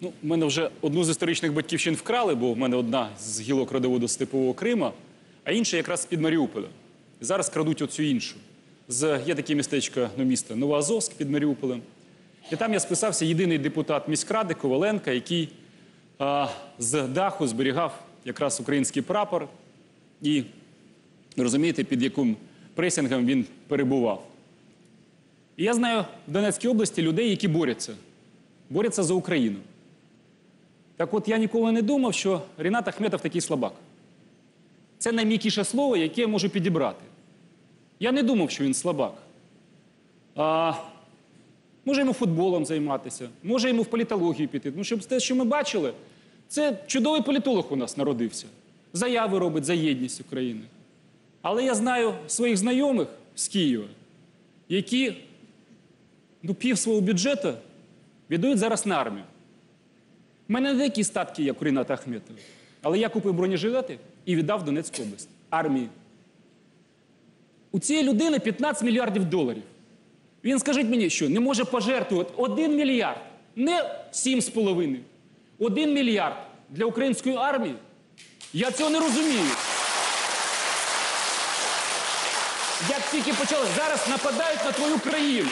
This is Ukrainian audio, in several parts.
Ну, в мене вже одну з історичних батьківщин вкрали, бо в мене одна з гілок родоводу Степового Крима, а інша якраз з-під Маріуполя. І зараз крадуть оцю іншу. З, є таке містечко, ну, місто Новоазовськ під Маріуполем. І там я списався єдиний депутат міськради Коваленка, який а, з даху зберігав якраз український прапор. І розумієте, під яким пресінгом він перебував. І я знаю в Донецькій області людей, які борються. Борються за Україну. Так от я ніколи не думав, що Рінат Ахметов такий слабак. Це найм'якіше слово, яке я можу підібрати. Я не думав, що він слабак. А, може йому футболом займатися, може йому в політологію піти. Ну, щоб те, що ми бачили, це чудовий політолог у нас народився. Заяви робить за єдність України. Але я знаю своїх знайомих з Києва, які ну, пів свого бюджету віддають зараз на армію. У мене не такі статки, як у Ріната Ахметова. Але я купив бронежилети і віддав Донецьку область армії. У цієї людини 15 мільярдів доларів. Він скажіть мені, що не може пожертвувати 1 мільярд, не 7,5, 1 мільярд для української армії. Я цього не розумію. Як тільки почали, зараз нападають на твою країну.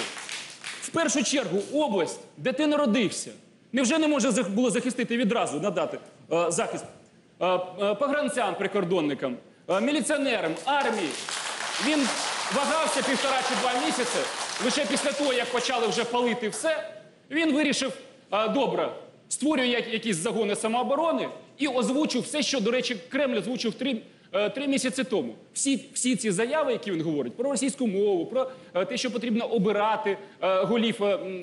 В першу чергу область, де ти народився. Невже не може було захистити відразу, надати е, захист е, е, погранцям, прикордонникам, е, міліціонерам, армії? Він вагався півтора чи два місяці. Лише після того, як почали вже палити все, він вирішив, е, добре, створює як- якісь загони самооборони і озвучив все, що, до речі, Кремль озвучив три, е, три місяці тому. Всі, всі ці заяви, які він говорить, про російську мову, про е, те, що потрібно обирати е, голів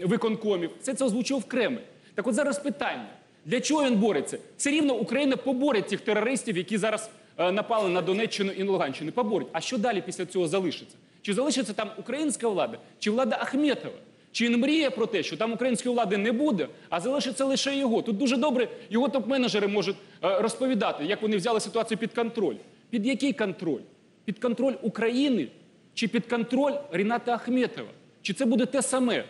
виконкомів, все це озвучив Кремль. Так от зараз питання. Для чого він бореться? Все рівно Україна поборить цих терористів, які зараз е, напали на Донеччину і на Луганщину. Поборить. А що далі після цього залишиться? Чи залишиться там українська влада, чи влада Ахметова? Чи він мріє про те, що там української влади не буде, а залишиться лише його? Тут дуже добре його топ-менеджери можуть е, розповідати, як вони взяли ситуацію під контроль. Під який контроль? Під контроль України чи під контроль Ріната Ахметова? Чи це буде те саме?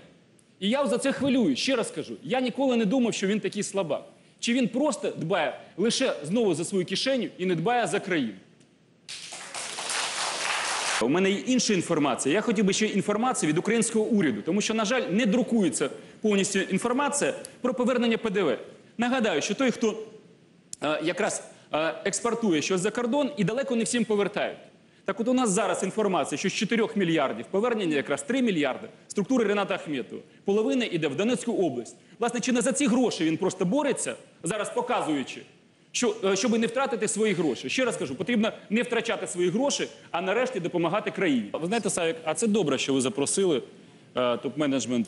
І я за це хвилюю. Ще раз кажу, я ніколи не думав, що він такий слабак. Чи він просто дбає лише знову за свою кишеню і не дбає за країну? У мене є інша інформація. Я хотів би ще інформацію від українського уряду, тому що, на жаль, не друкується повністю інформація про повернення ПДВ. Нагадаю, що той, хто е, якраз е, експортує щось за кордон, і далеко не всім повертають. Так от у нас зараз інформація, що з 4 мільярдів повернення якраз 3 мільярди структури Рената Ахметова. Половина йде в Донецьку область. Власне, чи не за ці гроші він просто бореться, зараз показуючи, що, е, щоб не втратити свої гроші. Ще раз кажу, потрібно не втрачати свої гроші, а нарешті допомагати країні. Ви знаєте, Савік, а це добре, що ви запросили е, топ-менеджмент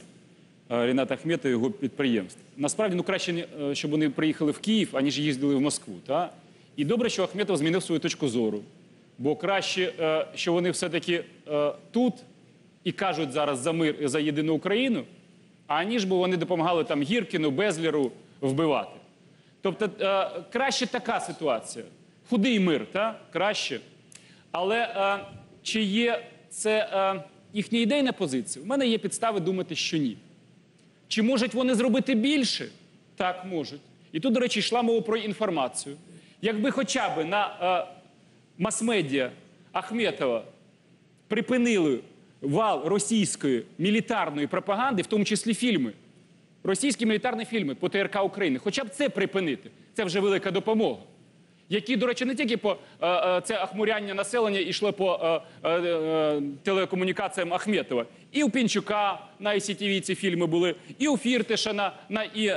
е, Ріната Ахметова і його підприємств. Насправді, ну краще, щоб вони приїхали в Київ, аніж їздили в Москву. Та? І добре, що Ахметов змінив свою точку зору. Бо краще, е, що вони все-таки е, тут і кажуть зараз за мир і за єдину Україну, аніж би вони допомагали там Гіркіну, Безлеру вбивати. Тобто е, краще така ситуація. Худий мир, та? краще. Але чи є це їхня ідейна позиція? У мене є підстави думати, що ні. Чи можуть вони зробити більше? Так, можуть. І тут, до речі, йшла мова про інформацію. Якби хоча б на мас-медіа Ахметова припинили вал російської мілітарної пропаганди, в тому числі фільми, російські мілітарні фільми по ТРК України, хоча б це припинити, це вже велика допомога. Які, до речі, не тільки по е, е, це ахмуряння населення йшло по е, телекомунікаціям Ахметова. І у Пінчука на ICTV ці фільми були, і у Фіртиша на, на, і,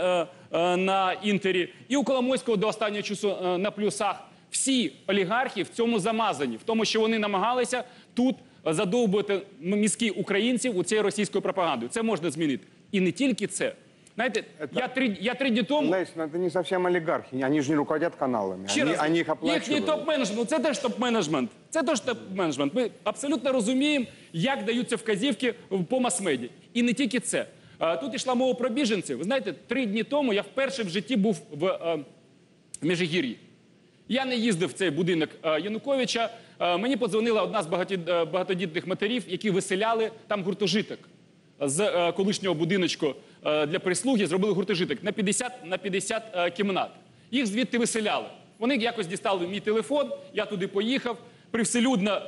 на Інтері, і у Коломойського до останнього часу на плюсах. Всі олігархи в цьому замазані, в тому, що вони намагалися тут задовбувати мізки українців у цією російською пропагандою. Це можна змінити. І не тільки це. Знаєте, я три, я три дні тому. Знаешь, ну, это не совсем олигархи, они же не руководят каналами, Ще они, раз, они их їхній топ-менеджмент, це теж топ-менеджмент. Це теж топ-менеджмент. Ми абсолютно розуміємо, як даються вказівки по мас-меді. І не тільки це. А, Тут йшла мова про біженців. Ви знаєте, три дні тому я вперше в житті був в е, Межигір'ї. Я не їздив в цей будинок е, Януковича. Е, Мені подзвонила одна з е, багатодітних матерів, які виселяли там гуртожиток з колишнього будиночку для прислуги, зробили гуртожиток на 50 на 50 е, кімнат. Їх звідти виселяли. Вони якось дістали мій телефон, я туди поїхав. Привселюдно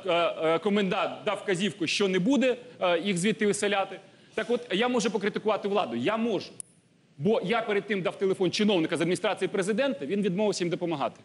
комендант дав вказівку, що не буде їх звідти виселяти. Так от я можу покритикувати владу. Я можу. Бо я перед тим дав телефон чиновника з адміністрації президента, він відмовився їм допомагати.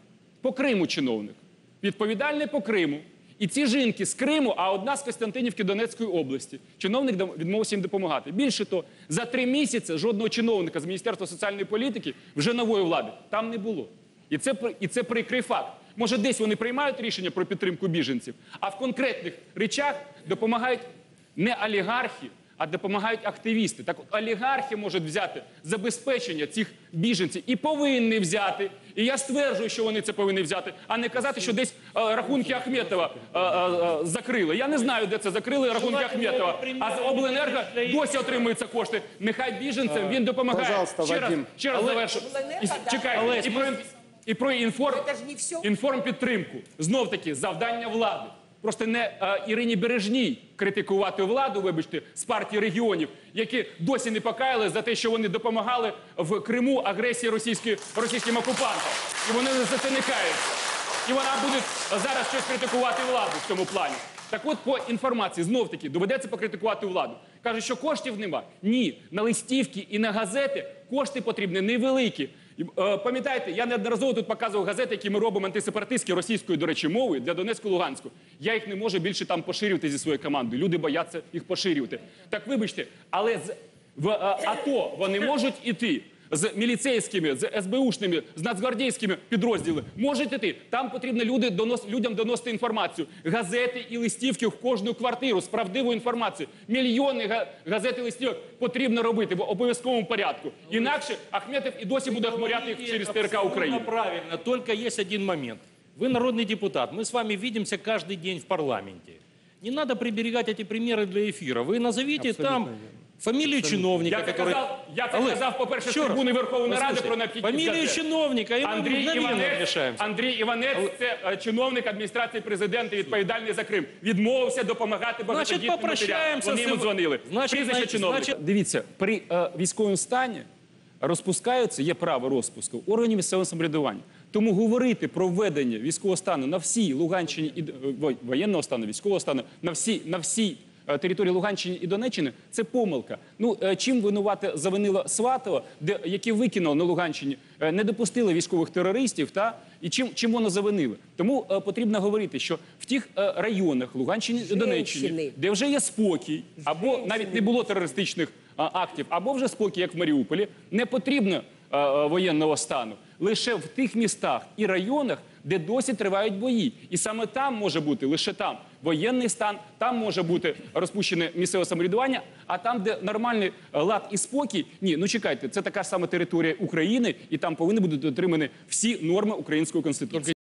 По Криму чиновник. Відповідальний по Криму. І ці жінки з Криму, а одна з Костянтинівки Донецької області. Чиновник відмовився їм допомагати. Більше того, за три місяці жодного чиновника з Міністерства соціальної політики вже нової влади там не було. І це, і це прикрий факт. Може, десь вони приймають рішення про підтримку біженців, а в конкретних речах допомагають не олігархи, а допомагають активісти. Так от олігархи можуть взяти забезпечення цих біженців і повинні взяти. І я стверджую, що вони це повинні взяти, а не казати, що десь е, рахунки Ахметова е, е, е, закрили. Я не знаю, де це закрили рахунки Ахметова. А з обленерго досі отримуються кошти. Нехай біженцям він допомагає. Пожалуйста, ще раз, Вадим. ще раз завершу. Обленерго, І, чекайте, Але- і про, і про інформ, всьо. інформпідтримку. Знов таки завдання влади. Просто не е, Ірині Бережній критикувати владу, вибачте, з партії регіонів, які досі не покаяли за те, що вони допомагали в Криму агресії російської, російським окупантам. І вони за це не каються. І вона буде зараз щось критикувати владу в цьому плані. Так от по інформації знов таки доведеться покритикувати владу. Каже, що коштів нема. Ні, на листівки і на газети кошти потрібні невеликі. Е, Пам'ятаєте, я неодноразово тут показував газети, які ми робимо антисепаратистські російською, до речі, мовою для Донецьку Луганську. Я їх не можу більше там поширювати зі своєю командою. Люди бояться їх поширювати. Так вибачте, але з в е, АТО вони можуть іти З міліцейськими, з СБУшними, з нацгвардійськими підрозділами можуть іти. Там потрібно люди донос, людям доносити інформацію. Газети і листівки в кожну квартиру з правдивою інформацією. Мільйони га- газет і листівок потрібно робити в обов'язковому порядку. Інакше Ахметов і досі буде хмуряти їх через ТРК Абсолютно України. правильно, только есть один момент. Вы народный депутат, мы с вами видимся каждый день в парламенте. Не надо приберегать эти примеры для эфира. Вы назовите там фамилию чиновника, Я це который... казав, я це Але- казав, по-перше, з трибуни Верховної Ради про необхідність газет. чиновника, мы Андрій Іванець. Андрій Іванець це е, чиновник адміністрації президента, відповідальний за Крим. Відмовився допомагати багатодітним попрощаємося Вони йому дзвонили. Значить, Прізвище значить, чиновника. значить- Дивіться, при е, військовому стані розпускаються, є право розпуску органів місцевого самоврядування. Тому говорити про введення військового стану на всій Луганщині і е, воєнного стану, військового стану на всій на всій території Луганщини і Донеччини це помилка. Ну е, чим винувати завинило Сватово, де які викинуло на Луганщині, е, не допустили військових терористів, та і чим чим воно завинило? Тому е, потрібно говорити, що в тих е, районах Луганщини і Донеччини, де вже є спокій, або навіть не було терористичних актів, або вже спокій, як в Маріуполі, не потрібно воєнного стану. Лише в тих містах і районах, де досі тривають бої. І саме там може бути лише там воєнний стан, там може бути розпущене місцеве самоврядування, а там, де нормальний е, лад і спокій, ні, ну чекайте, це така сама територія України, і там повинні бути дотримані всі норми української конституції.